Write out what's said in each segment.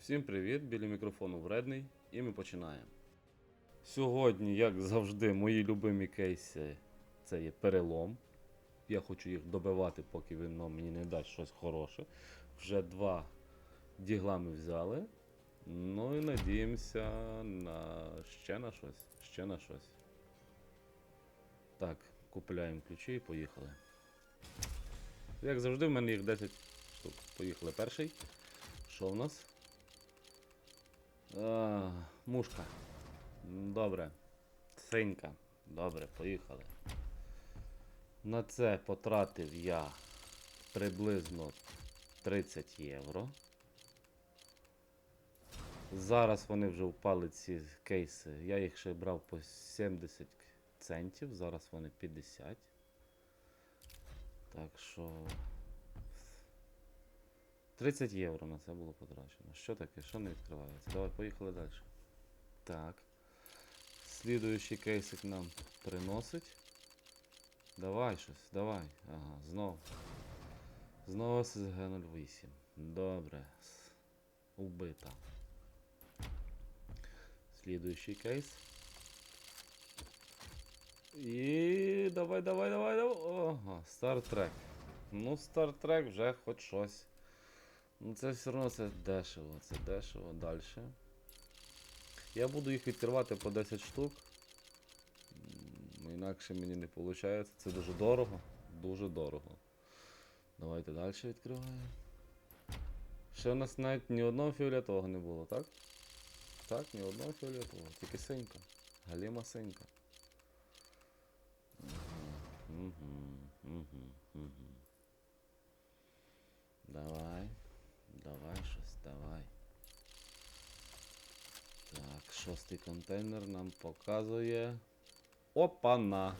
Всім привіт! Біля мікрофону вредний, і ми починаємо. Сьогодні, як завжди, мої любимі кейси це є перелом. Я хочу їх добивати, поки воно мені не дасть щось хороше. Вже два дігла ми взяли. Ну і надіємося на ще на щось. Ще на щось. Так, купляємо ключі і поїхали. Як завжди, в мене їх 10 штук. Поїхали перший. Що в нас? А, мушка. Добре. Синька. Добре, поїхали. На це потратив я приблизно 30 євро. Зараз вони вже впали ці кейси. Я їх ще брав по 70 центів, зараз вони 50. Так що. 30 євро на це було потрачено. Що таке? Що не відкривається? Давай, поїхали далі. Так. Слідуючий кейсик нам приносить. Давай щось, давай. Ага, знов. Знову ССГ-08. Добре. С- Убита. Слідуючий кейс. І давай, давай, давай, давай. Ага, Стартрек. Ну, Стартрек вже хоч щось. Ну це все одно це дешево, це дешево. Далі. Я буду їх відкривати по 10 штук. Інакше мені не виходить. Це дуже дорого. Дуже дорого. Давайте далі відкриваємо. Ще у нас навіть ні одного фіолетового не було, так? Так, ні одного фіолетового, тільки синька. Галіма синька. Угу, угу, угу. Давай щось, давай. Так, шостий контейнер нам показує. Опана!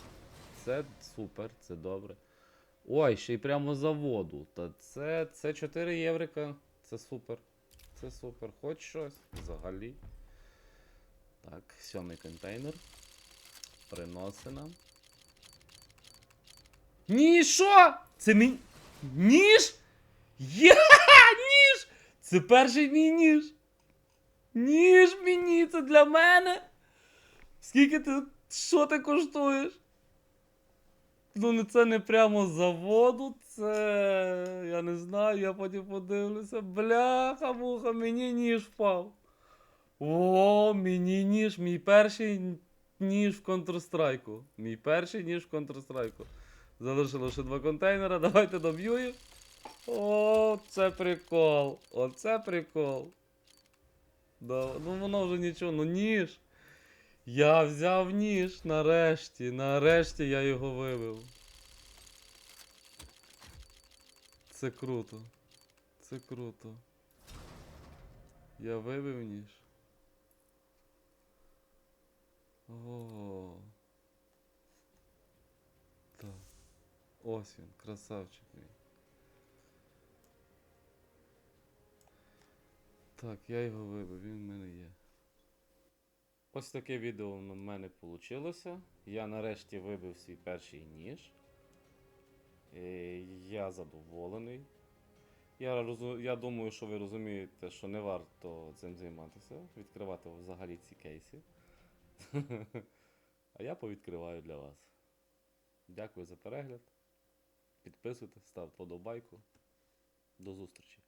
Це супер, це добре. Ой, ще й прямо за воду. Та це, це 4 єврика. Це супер. Це супер. Хоч щось взагалі. Так, сьомий контейнер. Приносить нам. Ні, що? Це мій. Ніж? Є! Ніж! Це перший мій ніж. Ніж мені, це для мене. Скільки ти. Що ти коштуєш? Ну, це не прямо заводу, це. Я не знаю, я потім подивлюся. Бляха, муха, мені ніж впав. О, мені ніж, мій перший ніж в Counter-Strike. Мій перший ніж в Counter-Strike. Залишило ще два контейнера, давайте доб'ю їх. О, це прикол. Оце прикол. Да, ну воно вже нічого, ну ніж. Я взяв ніж нарешті. Нарешті я його вивив. Це круто. Це круто. Я вивив ніж. О. Так. Ось він, красавчик мій. Так, я його вибив, він в мене є. Ось таке відео в мене вийшло. Я нарешті вибив свій перший ніж. Е, Я задоволений. Я, розу... я думаю, що ви розумієте, що не варто цим займатися, відкривати взагалі ці кейси. А я повідкриваю для вас. Дякую за перегляд. Підписуйтесь, ставте подобайку. До зустрічі.